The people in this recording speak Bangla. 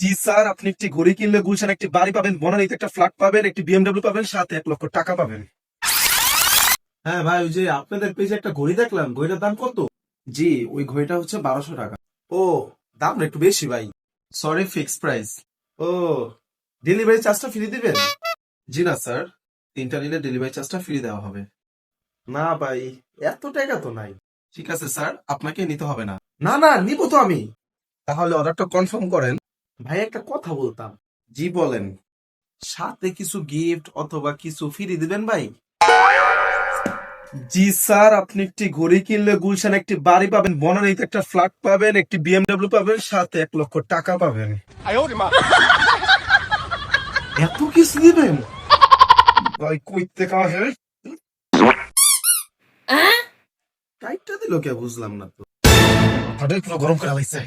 জি স্যার আপনি একটি ঘড়ি কিনলে গুলশান একটি বাড়ি পাবেন বনানীতে একটা ফ্ল্যাট পাবেন একটি বিএমডব্লিউ পাবেন সাথে এক লক্ষ টাকা পাবেন। হ্যাঁ ভাই ওই যে আপনাদের পেজে একটা ঘড়ি দেখলাম ঘড়িটার দাম কত? জি ওই ঘড়িটা হচ্ছে বারোশো টাকা। ও দাম একটু বেশি ভাই। সরি ফিক্স প্রাইস ও ডেলিভারি চার্জটা ফ্রি দিবেন? জি না স্যার। তিনটা নিলে ডেলিভারি চার্জটা ফ্রি দেওয়া হবে। না ভাই এত টাকা তো নাই। ঠিক আছে স্যার আপনাকে নিতে হবে না। না না নিব তো আমি। তাহলে অর্ডারটা কনফার্ম করেন। ভাই একটা কথা বলতাম। জি বলেন। সাথে কিছু গিফট অথবা কিছু ফ্রি দিবেন ভাই? জি স্যার আপনি একটি ঘড়ি কিনলে গুলশান একটি বাড়ি পাবেন বনানীতে একটা ফ্ল্যাট পাবেন একটি বিএমডব্লিউ পাবেন সাথে এক লক্ষ টাকা পাবেন। এত কিছু দিবেন? ভাই কইতে কাহে টাইপটা দিল কে? বুঝলাম না তো। হঠাৎ পুরো গরম করা লাইছে।